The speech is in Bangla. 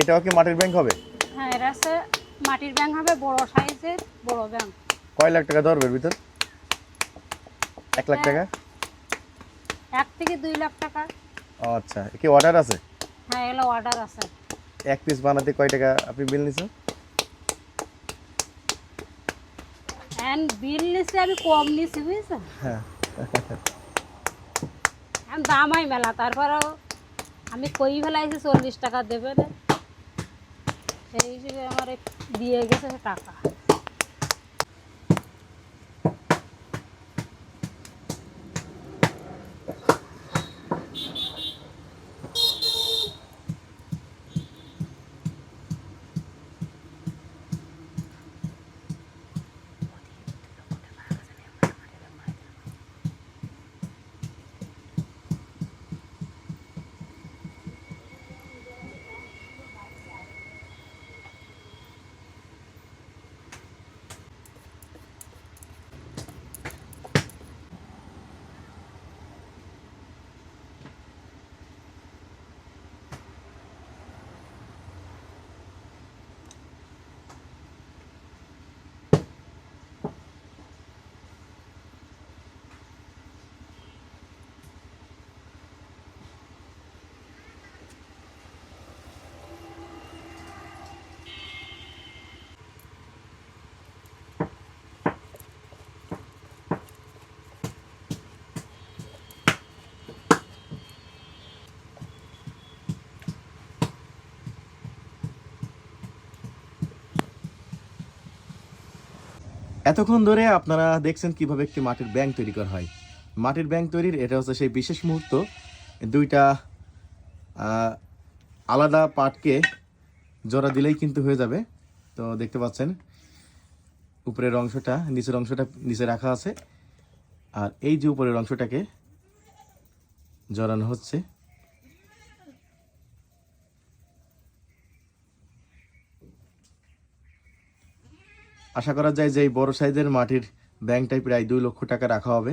এটাও কি মাটির ব্যাংক হবে? হ্যাঁ এটা হচ্ছে মাটির ব্যাংক হবে বড় সাইজের বড় ব্যাংক কয় লাখ টাকা ধরবে ভিতর? এক লাখ টাকা? এক থেকে দুই লাখ টাকা। আচ্ছা। কি অর্ডার আছে? হ্যাঁ এগুলো অর্ডার আছে। এক পিস বানাতে কয় টাকা আপনি বিল নিছেন? অ্যান্ড বিল নিছি আমি কম নিছি বুঝছেন? হ্যাঁ। এখন দামাই মেলা তারপরেও আমি কই ফেলাইছি চল্লিশ টাকা দেবে না। সেই হিসেবে আমার এই দিয়ে গেছে টাকা। এতক্ষণ ধরে আপনারা দেখছেন কীভাবে একটি মাটির ব্যাংক তৈরি করা হয়। মাটির ব্যাংক তৈরির, এটা হচ্ছে সেই বিশেষ মুহূর্ত। দুইটা আলাদা পাটকে জোড়া দিলেই কিন্তু হয়ে যাবে। তো দেখতে পাচ্ছেন, উপরের অংশটা, নিচের অংশটা নিচে রাখা আছে। আর এই যে উপরের অংশটাকে জড়ানো হচ্ছে আশা করা যায় যে এই বড় সাইজের মাটির ব্যাংকটাই প্রায় দুই লক্ষ টাকা রাখা হবে।